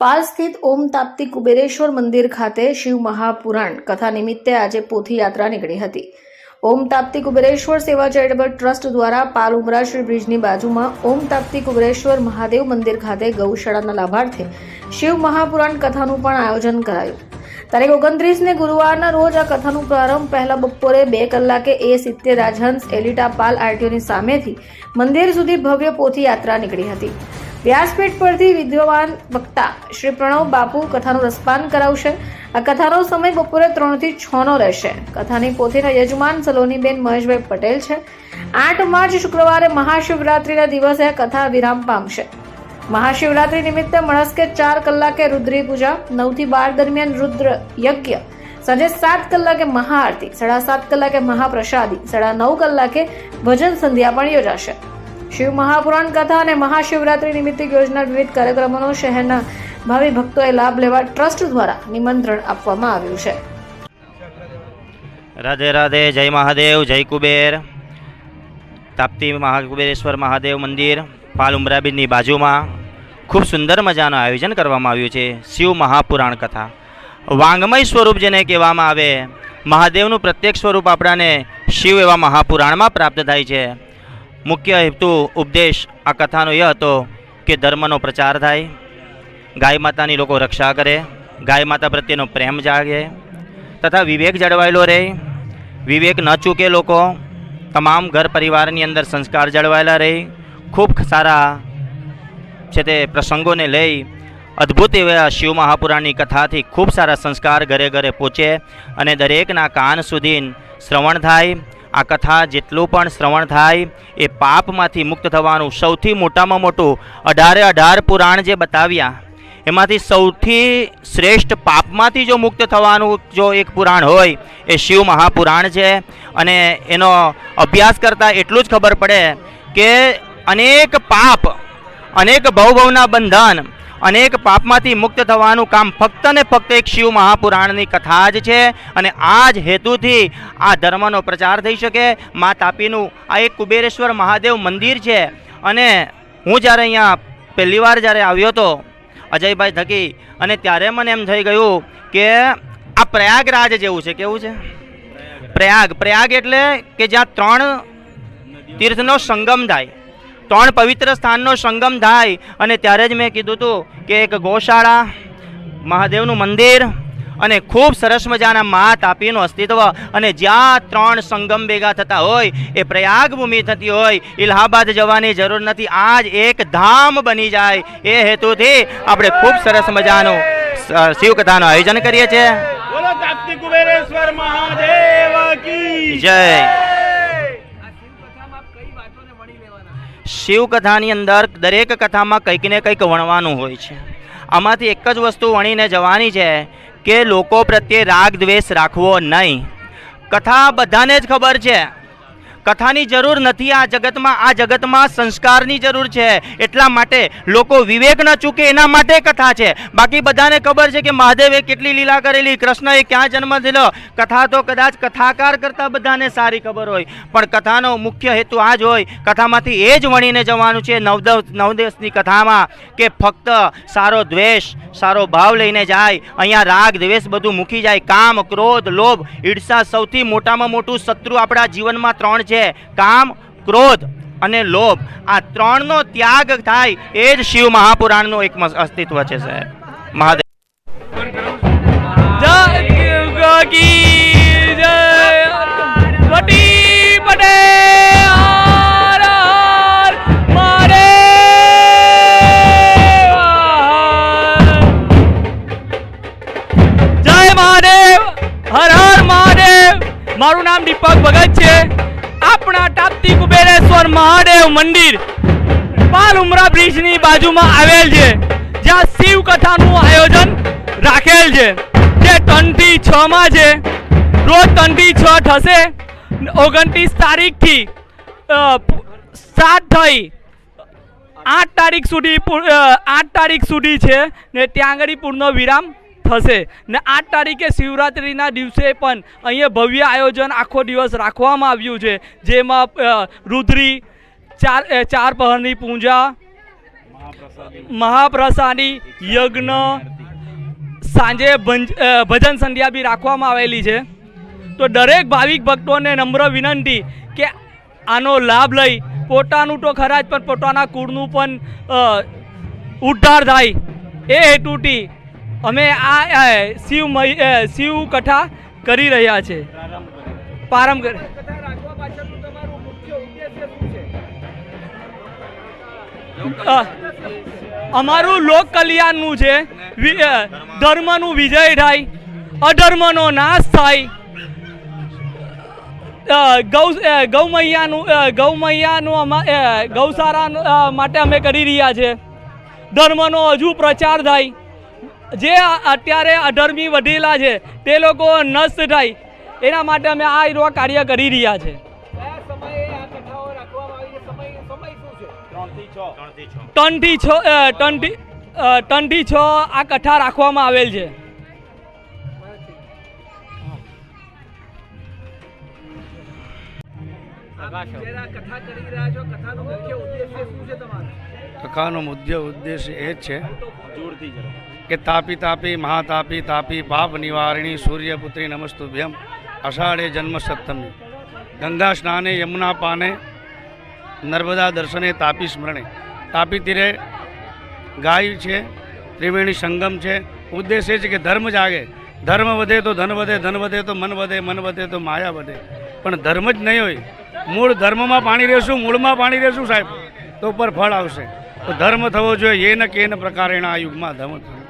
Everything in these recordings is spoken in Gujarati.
પાલ સ્થિત ઓમ તાપ્તી કુબેરેશ્વર મંદિર ખાતે શિવ મહાપુરાણ કથા નિમિત્તે આજે પોથી યાત્રા નીકળી હતી. ઓમ તાપ્તી કુબેરેશ્વર સેવા ચેરિટેબલ ટ્રસ્ટ દ્વારા પાલ ઉમરાશ્રી બ્રિજની બાજુમાં ઓમ તાપ્તી કુબેરેશ્વર મહાદેવ મંદિર ખાતે ગૌશાળાના લાભાર્થે શિવ મહાપુરાણ કથાનું પણ આયોજન કરાયું. તારીખ ઓગણત્રીસને ગુરુવારના રોજ આ કથાનો પ્રારંભ પહેલા બપોરે બે કલાકે એ સિત્તેર રાજહંસ એલિટા પાલ આરટીઓની સામેથી મંદિર સુધી ભવ્ય પોથી યાત્રા નીકળી હતી. વ્યાસપીઠ પરથી વિદ્યમાન વક્તા શ્રી પ્રણવ બાપુ કથાનું રસપાન કરાવશે. આ કથાનો સમય બપોરે ત્રણથી છનો રહેશે. કથાની પોથીના યજમાન સલોનીબેન મહેશભાઈ પટેલ છે. આઠ માર્ચ શુક્રવારે મહાશિવરાત્રિના દિવસે કથા વિરામ પામશે. મહાશિવરાત્રિ નિમિત્તે મણસ્કે ચાર કલાકે રુદ્રી પૂજા, નવથી બાર દરમિયાન રુદ્ર યજ્ઞ, સાંજે સાત કલાકે મહાઆરતી, સાડા સાત કલાકે મહાપ્રસાદી, સાડા નવ કલાકે ભજન સંધ્યા પણ યોજાશે. શિવ મહાપુરાણ કથા અને મહાશિવરાત્રિ નિમિત્તે યોજનાર વિવિધ કાર્યક્રમોનો શહેરના ભાવિ ભક્તોએ લાભ લેવા ટ્રસ્ટ દ્વારા નિમંત્રણ આપવામાં આવ્યું છે. રાધે રાધે, જય મહાદેવ, જય કુબેર. તાપ્તી મહાકુબેરેશ્વર મહાદેવ મંદિર, પાલ ઉમરાબીજની બાજુમાં ખૂબ સુંદર મજાનું આયોજન કરવામાં આવ્યું છે, શિવ મહાપુરાણ કથા. વાંગમય સ્વરૂપ જેને કહેવામાં આવે, મહાદેવનું પ્રત્યેક સ્વરૂપ આપણાને શિવ એવા મહાપુરાણમાં પ્રાપ્ત થાય છે. મુખ્ય હેતુ ઉપદેશ. આ કથાનો એ હતો કે ધર્મનો પ્રચાર થાય. ગાય માતાની લોકો રક્ષા કરે. ગાય માતા પ્રત્યેનો પ્રેમ જાગે. તથા વિવેક જળવાયેલો રહે. વિવેક ન ચૂકે લોકો. તમામ ઘર પરિવારની અંદર સંસ્કાર જળવાયેલા રહે. ખૂબ સારા છે તે પ્રસંગોને લઈ અદ્ભુત એવા શિવ મહાપુરાણની કથાથી ખૂબ સારા સંસ્કાર ઘરે ઘરે પહોંચે અને દરેકના કાન સુધી શ્રવણ થાય. આ કથા જેટલું પણ શ્રવણ થાય એ પાપમાંથી મુક્ત થવાનું સૌથી મોટામાં મોટું અઢારે અઢાર પુરાણ જે બતાવ્યા, એમાંથી સૌથી શ્રેષ્ઠ પાપમાંથી જો મુક્ત થવાનું જો એક પુરાણ હોય, એ શિવ મહાપુરાણ છે. અને એનો અભ્યાસ કરતાં એટલું જ ખબર પડે કે અનેક પાપ, અનેક ભવભવના બંધન અનેક પાપમાંથી મુક્ત થવાનું કામ ફક્ત ને ફક્ત એક શિવ મહાપુરાણની કથા જ છે અને આ જ હેતુથી આ ધર્મનો પ્રચાર થઈ શકે. મા તાપીનું આ એક કુબેરેશ્વર મહાદેવ મંદિર છે. અને હું જ્યારે અહીંયા પહેલી વાર જ્યારે આવ્યો હતો અજયભાઈ થકી, અને ત્યારે મને એમ થઈ ગયું કે આ પ્રયાગરાજ જેવું છે. કેવું છે? પ્રયાગ. પ્રયાગ એટલે કે જ્યાં ત્રણ તીર્થનો સંગમ થાય. ત્રણ પવિત્ર સ્થાનનો સંગમ થાય અને ત્યારે જ મેં કીધું હતું કે એક ગૌશાળા મહાદેવનું મંદિર અને ખૂબ સરસ મજાના મા તાપીનું અસ્તિત્વ. અને જ્યાં ત્રણ સંગમ ભેગા થતા હોય એ પ્રયાગ ભૂમિ થતી હોય ઇલાહાબાદ જવાની જરૂર નથી. આજ એક ધામ બની જાય એ હેતુથી આપણે ખૂબ સરસ મજાનું શિવકથાનું આયોજન કરીએ છીએ. જય. શિવકથાની અંદર દરેક કથામાં કંઈક ને કંઈક વણવાનું હોય છે. આમાંથી એક જ વસ્તુ વણીને જવાની છે કે લોકો પ્રત્યે રાગ દ્વેષ રાખવો નહીં. કથા બધાને જ ખબર છે. કથાની જરૂર નથી, આ જગતમાં આ જગતમાં સંસ્કારની જરૂર છે. એટલા માટે લોકો વિવેક ન ચૂકે, એના માટે કથા છે. બાકી બધાને ખબર છે કે મહાદેવે કેટલી લીલા કરેલી, કૃષ્ણએ ક્યાં જન્મ લીધો? કથા તો કદાચ કથાકાર કરતાં બધાને સારી ખબર હોય. પણ કથાનો મુખ્ય હેતુ આ જ હોય, કથામાંથી એ જ વણીને જવાનું છે નવદવ નવદેશની કથામાં કે ફક્ત સારો દ્વેષ, સારો ભાવ લઈને જાય. અહીંયા રાગ, દ્વેષ બધું મૂકી જાય. કામ, ક્રોધ, લોભ, ઈર્ષા સૌથી મોટામાં મોટું શત્રુ આપણા જીવનમાં ત્રણ છે. કામ, ક્રોધ અને લોભ. આ ત્રણનો ત્યાગ થાય એ જ શિવ મહાપુરાણનું એક અસ્તિત્વ છે, સાહેબ. મહાદેવ. મારું નામ દીપક ભગત છે. આપણા ટાપતી કુબેરેશ્વર મહાદેવ મંદિર પાલ ઉમરા બ્રિજની બાજુમાં આવેલ છે, જ્યાં શિવ કથાનું આયોજન રાખેલ છે. જે ત્રણથી છ માં છે, રોજ ત્રણથી છ થશે. ઓગણત્રીસ તારીખથી સાત થઈ, આઠ તારીખ સુધી આઠ તારીખ સુધી છે ને ત્યાં આગળ પૂર્ણ વિરામ થશે. ને આઠ તારીખે શિવરાત્રિના દિવસે પણ અહીંયા ભવ્ય આયોજન આખો દિવસ રાખવામાં આવ્યું છે. જેમાં રુદ્રી, ચાર ચાર પહરની પૂજા, મહાપ્રસાદી, યજ્ઞ, સાંજે ભજન સંધ્યા બી રાખવામાં આવેલી છે. તો દરેક ભાવિક ભક્તોને નમ્ર વિનંતી કે આનો લાભ લઈ પોતાનું તો ખરા જ, પણ પોતાના કુળનું પણ ઉદ્ધાર થાય. એ હેતુથી અમે આ શિવ શિવ કથા કરી રહ્યા છે. પ્રારંભ અમારું લોક કલ્યાણનું છે ધર્મનું વિજય થાય, અધર્મનો નાશ થાય. ગૌ ગૌ મૈયાનું ગૌ મૈયાનું અમા- ગૌશાળા માટે અમે કરી રહ્યા છે. ધર્મનો હજુ પ્રચાર થાય. જે અત્યારે અધર્મી વધેલા છે તે લોકો નષ્ટ થાય. એના માટે અમે આ એવા કાર્ય કરી રહ્યા છે. ટનથી છ? ટનથી છ? આ કથા રાખવામાં આવેલ છે. કથાનો મુખ્ય ઉદ્દેશ એ જ છે કે તાપી તાપી મહાતાપી તાપી પાપ નિવારણી સૂર્યપુત્રી નમસ્તુભ્યમ અષાઢે જન્મ સપ્તમી. ગંગા સ્નાને યમુના પાને નર્મદા દર્શને તાપી સ્મરણે. તાપી તીરે ગાય છે ત્રિવેણી સંગમ છે. ઉદ્દેશ એ છે કે ધર્મ જાગે. ધર્મ વધે તો ધન વધે ધન વધે તો મન વધે મન વધે તો માયા વધે. પણ ધર્મ જ નહીં હોય. મૂળ ધર્મમાં પાણી રહેશું મૂળમાં પાણી રહેશું સાહેબ તો ઉપર ફળ આવશે. તો ધર્મ થવો જોઈએ એ ન કે એને પ્રકારેણ આ યુગમાં ધર્મ થવો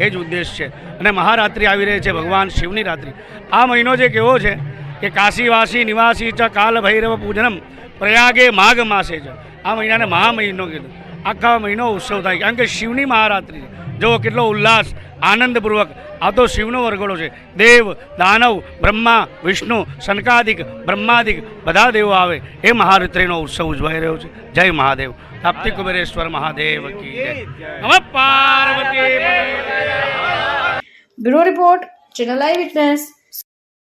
એ જ ઉદ્દેશ છે. અને મહારાત્રિ આવી રહી છે, ભગવાન શિવની રાત્રિ. આ મહિનો જે કેવો છે કે કાશીવાસી નિવાસી ચ કાલ ભૈરવ પૂજનમ પ્રયાગે માઘ માસે છે આ મહિનાને મહા મહિનો કીધું. આખા મહિનો ઉત્સવ થાય. કારણ કે શિવની મહારાત્રિ છે. જો કેટલો ઉલ્લાસ, આનંદપૂર્વક. આ તો શિવનો વરઘોડો છે. દેવ, દાનવ, બ્રહ્મા, વિષ્ણુ શનકાદિક બ્રહ્માદિક બધા દેવો આવે. એ મહારાત્રિનો ઉત્સવ ઉજવાઈ રહ્યો છે. જય મહાદેવ. તાપ્તિ કુબેરેશ્વર મહાદેવ કી Parvati. Bureau report, channel eye witness.